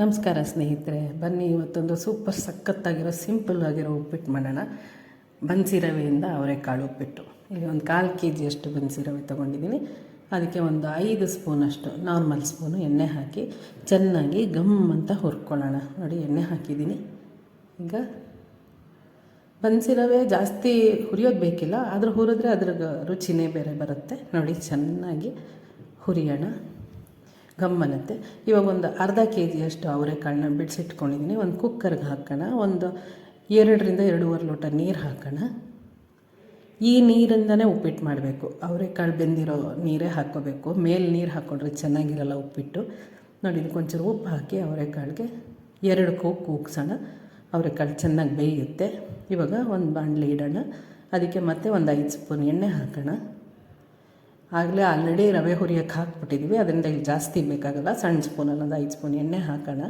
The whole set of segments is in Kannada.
ನಮಸ್ಕಾರ ಸ್ನೇಹಿತರೆ, ಬನ್ನಿ ಇವತ್ತೊಂದು ಸೂಪರ್ ಸಖತ್ತಾಗಿರೋ ಸಿಂಪಲ್ ಆಗಿರೋ ಉಪ್ಪಿಟ್ಟು ಮಾಡೋಣ. ಬನ್ಸಿ ರವೆಯಿಂದ ಅವರೆಕಾಳು ಉಪ್ಪಿಟ್ಟು. ಇಲ್ಲಿ ಒಂದು ಕಾಲು ಕೆ ಜಿಯಷ್ಟು ಬನ್ಸಿ ರವೆ ತೊಗೊಂಡಿದ್ದೀನಿ. ಅದಕ್ಕೆ ಒಂದು ಐದು ಸ್ಪೂನಷ್ಟು ನಾರ್ಮಲ್ ಸ್ಪೂನು ಎಣ್ಣೆ ಹಾಕಿ ಚೆನ್ನಾಗಿ ಗಮ್ ಅಂತ ಹುರ್ಕೊಳ್ಳೋಣ. ನೋಡಿ, ಎಣ್ಣೆ ಹಾಕಿದ್ದೀನಿ. ಈಗ ಬನ್ಸಿ ರವೆ ಜಾಸ್ತಿ ಹುರಿಯೋದು ಬೇಕಿಲ್ಲ, ಆದರೂ ಹುರಿದ್ರೆ ಅದ್ರ ರುಚಿನೇ ಬೇರೆ ಬರುತ್ತೆ. ನೋಡಿ, ಚೆನ್ನಾಗಿ ಹುರಿಯೋಣ. ಗಮ್ಮನತ್ತೆ. ಇವಾಗ ಒಂದು ಅರ್ಧ ಕೆ ಜಿಯಷ್ಟು ಅವರೆಕಾಳನ್ನ ಬಿಡಿಸಿಟ್ಕೊಂಡಿದ್ದೀನಿ. ಒಂದು ಕುಕ್ಕರ್ಗೆ ಹಾಕೋಣ. ಒಂದು ಎರಡರಿಂದ ಎರಡೂವರೆ ಲೋಟ ನೀರು ಹಾಕೋಣ. ಈ ನೀರಿಂದನೇ ಉಪ್ಪಿಟ್ಟು ಮಾಡಬೇಕು. ಅವರೆಕಾಳು ಬೆಂದಿರೋ ನೀರೇ ಹಾಕ್ಕೋಬೇಕು ಮೇಲೆ ನೀರು ಹಾಕ್ಕೊಂಡ್ರೆ ಚೆನ್ನಾಗಿರಲ್ಲ ಉಪ್ಪಿಟ್ಟು. ನೋಡಿ, ಇದಕ್ಕೆ ಒಂಚೂರು ಉಪ್ಪು ಹಾಕಿ ಅವರೆಕಾಳಿಗೆ ಎರಡು ಕೂಗು ಕೂಗ್ಸೋಣ. ಅವರೆಕಾಳು ಚೆನ್ನಾಗಿ ಬೇಯುತ್ತೆ. ಇವಾಗ ಒಂದು ಬಾಣಲೆ ಇಡೋಣ. ಅದಕ್ಕೆ ಮತ್ತೆ ಒಂದು ಐದು ಸ್ಪೂನ್ ಎಣ್ಣೆ ಹಾಕೋಣ. ಆಗಲೇ ಆಲ್ರೆಡಿ ರವೆ ಹುರಿಯೋಕ್ಕೆ ಹಾಕ್ಬಿಟ್ಟಿದ್ದೀವಿ ಅದರಿಂದ ಇಲ್ಲಿ ಜಾಸ್ತಿ ಬೇಕಾಗಲ್ಲ. ಸಣ್ಣ ಸ್ಪೂನಲ್ಲಿ ಒಂದು ಐದು ಸ್ಪೂನ್ ಎಣ್ಣೆ ಹಾಕೋಣ.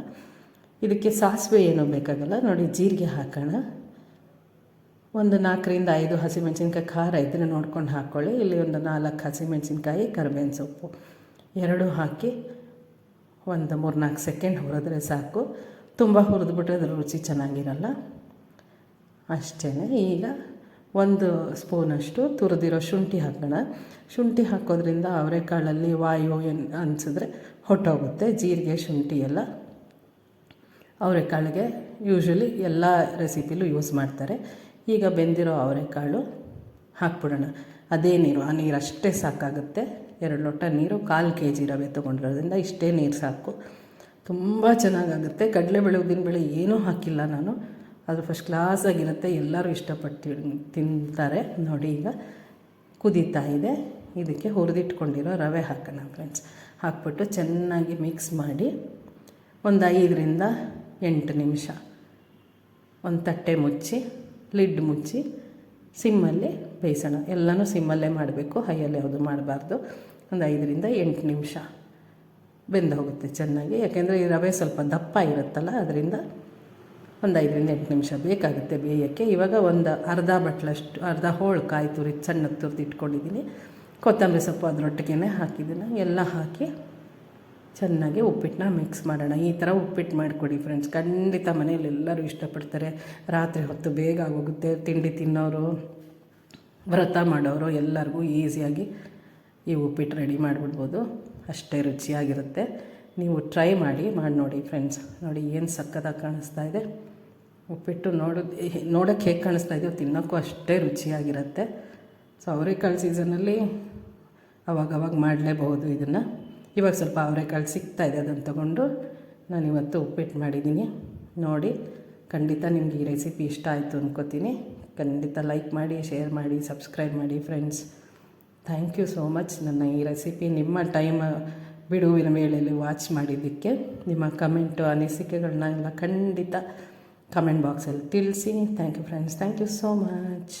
ಇದಕ್ಕೆ ಸಾಸಿವೆ ಏನೂ ಬೇಕಾಗಲ್ಲ. ನೋಡಿ, ಜೀರಿಗೆ ಹಾಕೋಣ. ಒಂದು ನಾಲ್ಕರಿಂದ ಐದು ಹಸಿಮೆಣ್ಸಿನ್ಕಾಯಿ ಖಾರ ಇದ್ರೆ ನೋಡ್ಕೊಂಡು ಹಾಕ್ಕೊಳ್ಳಿ ಇಲ್ಲಿ ಒಂದು ನಾಲ್ಕು ಹಸಿಮೆಣ್ಸಿನ್ಕಾಯಿ, ಕರಿಬೇವಿನ ಸೊಪ್ಪು ಎರಡೂ ಹಾಕಿ ಒಂದು ಮೂರು ನಾಲ್ಕು ಸೆಕೆಂಡ್ ಹುರಿದ್ರೆ ಸಾಕು. ತುಂಬ ಹುರಿದ್ಬಿಟ್ರೆ ಅದರ ರುಚಿ ಚೆನ್ನಾಗಿರಲ್ಲ. ಅಷ್ಟೇ ಈಗ ಒಂದು ಸ್ಪೂನಷ್ಟು ತುರಿದಿರೋ ಶುಂಠಿ ಹಾಕೋಣ. ಶುಂಠಿ ಹಾಕೋದ್ರಿಂದ ಅವರೆಕಾಳಲ್ಲಿ ವಾಯು ಏನು ಅನಿಸಿದ್ರೆ ಹೊಟ್ಟೋಗುತ್ತೆ ಜೀರಿಗೆ, ಶುಂಠಿ ಎಲ್ಲ. ಅವರೆಕಾಳಿಗೆ ಯೂಶ್ವಲಿ ಎಲ್ಲ ರೆಸಿಪಿಲೂ ಯೂಸ್ ಮಾಡ್ತಾರೆ. ಈಗ ಬೆಂದಿರೋ ಅವರೆಕಾಳು ಹಾಕ್ಬಿಡೋಣ. ಅದೇ ನೀರು ಆ ನೀರು ಅಷ್ಟೇ ಸಾಕಾಗುತ್ತೆ. ಎರಡು ಲೋಟ ನೀರು ಕಾಲು ಕೆ ಜಿ ರವೆ ತೊಗೊಂಡಿರೋದ್ರಿಂದ ಇಷ್ಟೇ ನೀರು ಸಾಕು. ತುಂಬ ಚೆನ್ನಾಗಾಗುತ್ತೆ. ಕಡಲೆಬೇಳೆ, ಉದ್ದಿನಬೇಳೆ ಏನೂ ಹಾಕಿಲ್ಲ ನಾನು. ಅದು ಫಸ್ಟ್ ಕ್ಲಾಸಾಗಿರುತ್ತೆ ಎಲ್ಲರೂ ಇಷ್ಟಪಟ್ಟು, ತಿಂತಾರೆ. ನೋಡಿ ಈಗ ಕುದೀತಾ ಇದೆ. ಇದಕ್ಕೆ ಹುರಿದಿಟ್ಕೊಂಡಿರೋ ರವೆ ಹಾಕೋಣ ಫ್ರೆಂಡ್ಸ್ ಹಾಕ್ಬಿಟ್ಟು ಚೆನ್ನಾಗಿ ಮಿಕ್ಸ್ ಮಾಡಿ ಒಂದು ಐದರಿಂದ ಎಂಟು ನಿಮಿಷ ಒಂದು ತಟ್ಟೆ ಮುಚ್ಚಿ ಲಿಡ್ ಮುಚ್ಚಿ ಸಿಮ್ಮಲ್ಲಿ ಬೇಯಿಸೋಣ. ಎಲ್ಲನೂ ಸಿಮ್ಮಲ್ಲೇ ಮಾಡಬೇಕು, ಹೈಯಲ್ಲಿ ಯಾವುದು ಮಾಡಬಾರ್ದು. ಒಂದು ಐದರಿಂದ ಎಂಟು ನಿಮಿಷ ಬೆಂದು ಹೋಗುತ್ತೆ ಚೆನ್ನಾಗಿ. ಯಾಕೆಂದರೆ ಈ ರವೆ ಸ್ವಲ್ಪ ದಪ್ಪ ಇರುತ್ತಲ್ಲ, ಅದರಿಂದ ಒಂದು ಐದರಿಂದ ಎಂಟು ನಿಮಿಷ ಬೇಕಾಗುತ್ತೆ ಬೇಯೋಕ್ಕೆ. ಇವಾಗ ಒಂದು ಅರ್ಧ ಬಟ್ಲಷ್ಟು, ಅರ್ಧ ಹೋಳು ಕಾಯಿ ತುರಿ ಸಣ್ಣಕ್ಕೆ ತುರಿದು ಇಟ್ಕೊಂಡಿದ್ದೀನಿ ಕೊತ್ತಂಬರಿ ಸೊಪ್ಪು ಅದರೊಟ್ಟಿಗೆ ಹಾಕಿದ್ದೀನಿ ಎಲ್ಲ ಹಾಕಿ ಚೆನ್ನಾಗಿ ಉಪ್ಪಿಟ್ಟನ್ನ ಮಿಕ್ಸ್ ಮಾಡೋಣ. ಈ ಥರ ಉಪ್ಪಿಟ್ಟು ಮಾಡಿಕೊಡಿ ಫ್ರೆಂಡ್ಸ್ ಖಂಡಿತ ಮನೇಲಿ ಎಲ್ಲರೂ ಇಷ್ಟಪಡ್ತಾರೆ. ರಾತ್ರಿ ಹೊತ್ತು ಬೇಗ ಆಗೋಗುತ್ತೆ. ತಿಂಡಿ ತಿನ್ನೋರು, ವ್ರತ ಮಾಡೋರು ಎಲ್ಲರಿಗೂ ಈಸಿಯಾಗಿ ಈ ಉಪ್ಪಿಟ್ಟು ರೆಡಿ ಮಾಡಿಬಿಡ್ಬೋದು. ಅಷ್ಟೇ ರುಚಿಯಾಗಿರುತ್ತೆ. ನೀವು ಟ್ರೈ ಮಾಡಿ ಮಾಡಿ ನೋಡಿ ಫ್ರೆಂಡ್ಸ್ ನೋಡಿ ಏನು ಸಕ್ಕತ್ತಾಗಿ ಕಾಣಿಸ್ತಾ ಇದೆ. ಉಪ್ಪಿಟ್ಟು ನೋಡೋದು ನೋಡೋಕ್ಕೆ ಹೇಗೆ ಕಾಣಿಸ್ತಾ ಇದೆಯೋ ತಿನ್ನೋಕ್ಕೂ ಅಷ್ಟೇ ರುಚಿಯಾಗಿರುತ್ತೆ. ಸೊ ಅವರೆಕಾಳು ಸೀಸನಲ್ಲಿ ಅವಾಗವಾಗ ಮಾಡಲೇಬಹುದು ಇದನ್ನು. ಇವಾಗ ಸ್ವಲ್ಪ ಅವರೆಕಾಳು ಸಿಗ್ತಾ ಇದೆ ಅದನ್ನು ತೊಗೊಂಡು ನಾನು ಇವತ್ತು ಉಪ್ಪಿಟ್ಟು ಮಾಡಿದ್ದೀನಿ ನೋಡಿ, ಖಂಡಿತ ನಿಮ್ಗೆ ಈ ರೆಸಿಪಿ ಇಷ್ಟ ಆಯಿತು ಅನ್ಕೋತೀನಿ. ಖಂಡಿತ ಲೈಕ್ ಮಾಡಿ ಶೇರ್ ಮಾಡಿ ಸಬ್ಸ್ಕ್ರೈಬ್ ಮಾಡಿ friends thank you so much ನನ್ನ ಈ ರೆಸಿಪಿ ನಿಮ್ಮ ಟೈಮ್ ಬಿಡುವಿನ ವೇಳೆಯಲ್ಲಿ ವಾಚ್ ಮಾಡಿದ್ದಕ್ಕೆ ನಿಮ್ಮ ಕಮೆಂಟು, ಅನಿಸಿಕೆಗಳನ್ನ ಎಲ್ಲ ಖಂಡಿತ ಕಮೆಂಟ್ ಬಾಕ್ಸಲ್ಲಿ ತಿಳಿಸಿ. Thank you friends thank you so much